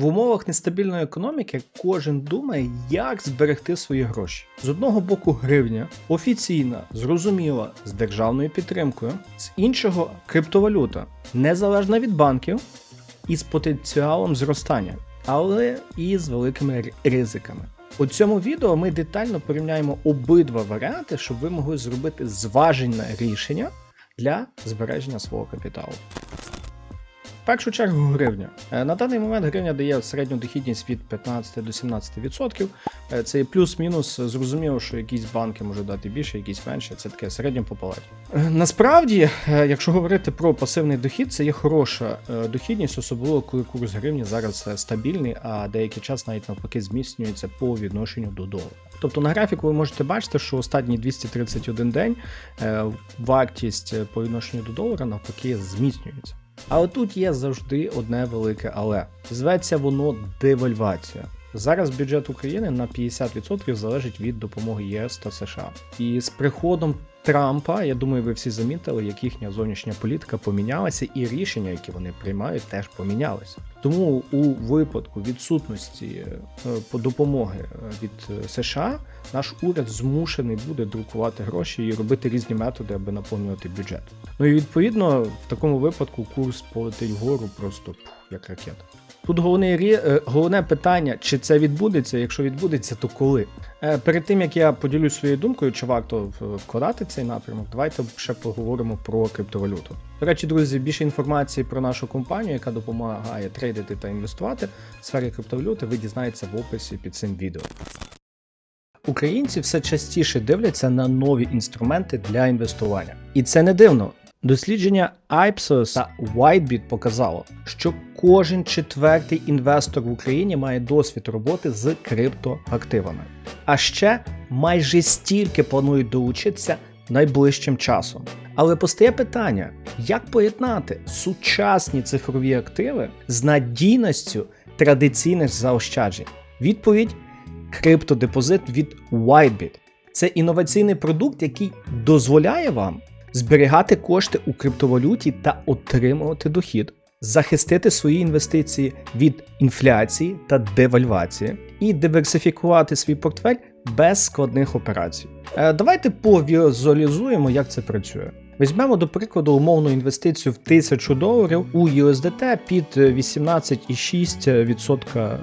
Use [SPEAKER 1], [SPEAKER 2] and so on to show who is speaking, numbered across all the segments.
[SPEAKER 1] В умовах нестабільної економіки кожен думає, як зберегти свої гроші. З одного боку, гривня офіційна, зрозуміла, з державною підтримкою, з іншого криптовалюта, незалежна від банків і з потенціалом зростання, але і з великими ризиками. У цьому відео ми детально порівняємо обидва варіанти, щоб ви могли зробити зважене рішення для збереження свого капіталу. Першу чергу гривня. Е, На даний момент гривня дає середню дохідність від 15 до 17%. Е, Це плюс-мінус. Зрозуміло, що якісь банки можуть дати більше, якісь менше. Це таке середньо по палаті. Е, Насправді, якщо говорити про пасивний дохід, це є хороша дохідність, особливо коли курс гривні зараз стабільний, а деякий час навіть навпаки зміцнюється по відношенню до долара. Тобто на графіку ви можете бачити, що останні 231 день вартість по відношенню до долара навпаки зміцнюється. Але тут є завжди одне велике але. Зветься воно девальвація. Зараз бюджет України на 50% залежить від допомоги ЄС та США. І з приходом Трампа, я думаю, ви всі замітили, як їхня зовнішня політика помінялася, і рішення, які вони приймають, теж помінялися. Тому у випадку відсутності е, допомоги е, від е, США наш уряд змушений буде друкувати гроші і робити різні методи, аби наповнювати бюджет. Ну і відповідно в такому випадку курс полетить вгору просто як ракета. Тут головне, головне питання, чи це відбудеться. Якщо відбудеться, то коли. Е, Перед тим як я поділюсь своєю думкою, чи варто вкладати цей напрямок, давайте ще поговоримо про криптовалюту. До речі, друзі, більше інформації про нашу компанію, яка допомагає трейдити та інвестувати в сфері криптовалюти, ви дізнаєтеся в описі під цим відео. Українці все частіше дивляться на нові інструменти для інвестування. І це не дивно. Дослідження Ipsos та Whitebit показало, що кожен четвертий інвестор в Україні має досвід роботи з криптоактивами. А ще майже стільки планують долучитися найближчим часом. Але постає питання: як поєднати сучасні цифрові активи з надійністю традиційних заощаджень? Відповідь криптодепозит від Whitebit. Це інноваційний продукт, який дозволяє вам зберігати кошти у криптовалюті та отримувати дохід, захистити свої інвестиції від інфляції та девальвації і диверсифікувати свій портфель без складних операцій. Е, Давайте повізуалізуємо, як це працює. Візьмемо до прикладу умовну інвестицію в 1000 доларів у USDT під е, 18,6% е,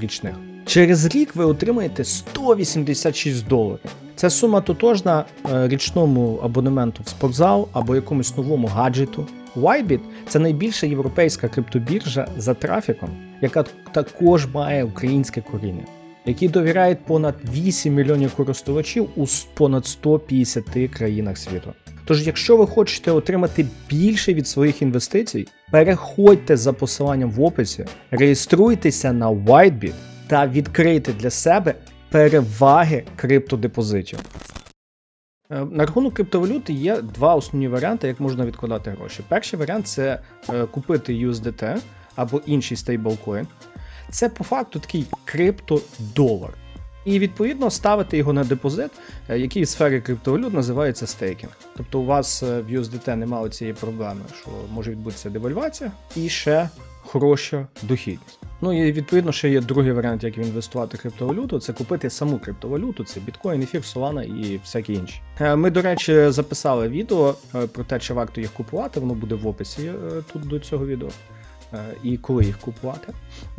[SPEAKER 1] річних. Через рік ви отримаєте 186 доларів. Це сума тотожна е, річному абонементу в спортзал або якомусь новому гаджету. Whitebit – це найбільша європейська криптобіржа за трафіком, яка також має українське коріння, які довіряють понад 8 мільйонів користувачів у понад 150 країнах світу. Тож, якщо ви хочете отримати більше від своїх інвестицій, переходьте за посиланням в описі, реєструйтеся на Whitebit та відкрийте для себе переваги криптодепозитів. Е, На рахунок криптовалюти є два основні варіанти, як можна відкладати гроші. Перший варіант це е, купити USDT або інший стейблкоін. Це по факту такий криптодолар. І відповідно ставити його на депозит, е, який в сфері криптовалют називається стейкінг. Тобто у вас в USDT немає цієї проблеми, що може відбутися девальвація і ще хороша дохідність. Ну і відповідно ще є другий варіант, як інвестувати в криптовалюту, це купити саму криптовалюту, це біткоін, ефір, Solana і всякі інші. Е, Ми, до речі, записали відео е, про те, чи варто їх купувати, воно буде в описі е, тут до цього відео. Е, І коли їх купувати.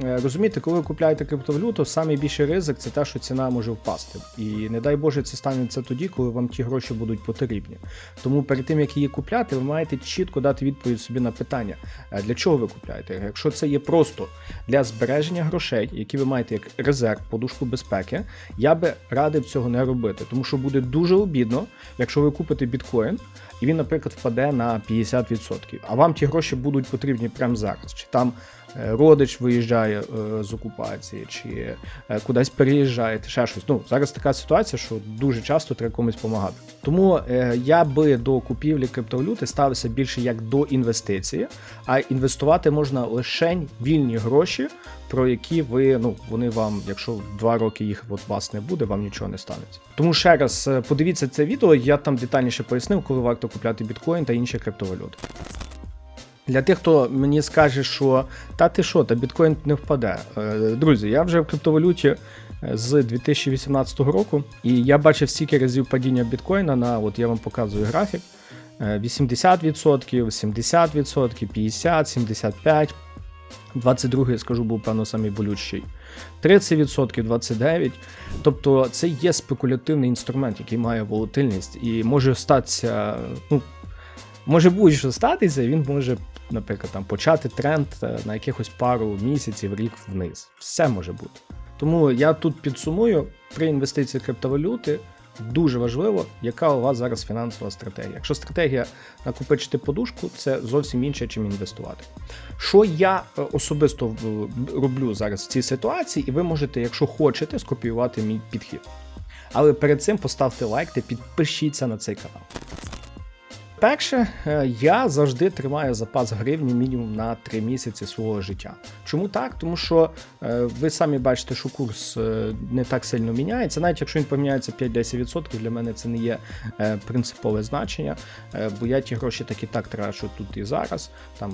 [SPEAKER 1] Е, Розумієте, коли ви купляєте криптовалюту, найбільший ризик це те, що ціна може впасти. І не дай Боже, це станеться тоді, коли вам ті гроші будуть потрібні. Тому перед тим як її купляти, ви маєте чітко дати відповідь собі на питання, для чого ви купляєте. Якщо це є просто для збереження грошей, які ви маєте як резерв, подушку безпеки, я би радив цього не робити, тому що буде дуже обідно, якщо ви купите біткоін. І він, наприклад, впаде на 50%. А вам ті гроші будуть потрібні прямо зараз. Чи там родич виїжджає е, з окупації, чи е, кудись переїжджає, ще щось. Ну, зараз така ситуація, що дуже часто треба комусь допомагати. Тому е, я би до купівлі криптовалюти ставився більше як до інвестиції, а інвестувати можна лише вільні гроші, про які ви, ну, вони вам, якщо два роки їх от вас не буде, вам нічого не станеться. Тому ще раз е, подивіться це відео, я там детальніше пояснив, коли варто купляти біткоін та інші криптовалюти. Для тих, хто мені скаже, що та ти що, та біткоін не впаде. Е, Друзі, я вже в криптовалюті е, з 2018 року, і я бачив стільки разів падіння біткоїна на, от я вам показую графік. е, 80%, 70%, 50%, 75%. 22 скажу, був певно самий болючий. 30%, 29%. Тобто це є спекулятивний інструмент, який має волатильність і може статися, ну, може будь-що статися, він може, наприклад, там, почати тренд е, на якихось пару місяців, рік вниз. Все може бути. Тому я тут підсумую при інвестиції в криптовалюти. Дуже важливо, яка у вас зараз фінансова стратегія. Якщо стратегія накопичити подушку, це зовсім інше, чим інвестувати. Що я е, особисто роблю зараз в цій ситуації, і ви можете, якщо хочете, скопіювати мій підхід. Але перед цим поставте лайк та підпишіться на цей канал. Перше, я завжди тримаю запас гривні мінімум на 3 місяці свого життя. Чому так? Тому що е, ви самі бачите, що курс е, не так сильно міняється. Навіть якщо він поміняється 5-10%, для мене це не є е, принципове значення, бо я ті гроші так і так трачу тут і зараз. Там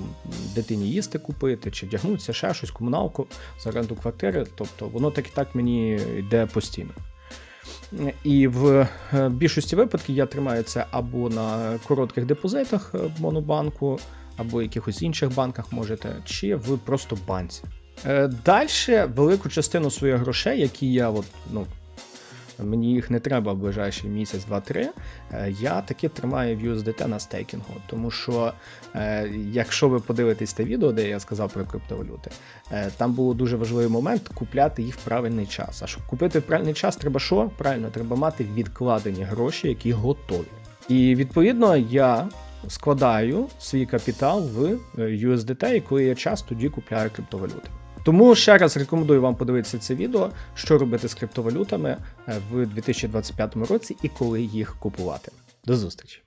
[SPEAKER 1] дитині їсти купити, чи вдягнутися, ще щось, комуналку за оренду квартири. Тобто воно так і так мені йде постійно. І в е, більшості випадків я тримаю це або на коротких депозитах е, монобанку, або якихось інших банках можете, чи в просто банці. Далі велику частину своїх грошей, які я от, ну, мені їх не треба в ближайший місяць, два-три. е, Я таки тримаю USDT на стейкінгу. Тому що, е, якщо ви подивитесь те відео, де я сказав про криптовалюти, е, там був дуже важливий момент купляти їх в правильний час. А щоб купити в правильний час, треба що? Правильно, треба мати відкладені гроші, які готові. І відповідно я складаю свій капітал в е, USDT, і коли є час, тоді купляю криптовалюти. Тому ще раз рекомендую вам подивитися це відео, що робити з криптовалютами е, в 2025 році і коли їх купувати. До зустрічі!